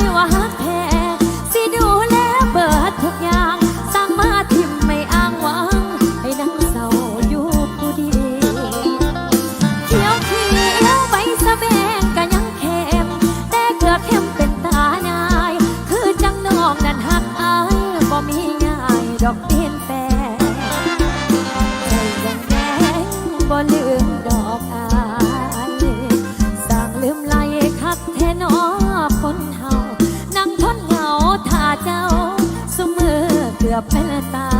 you a hug. กับแม่ตา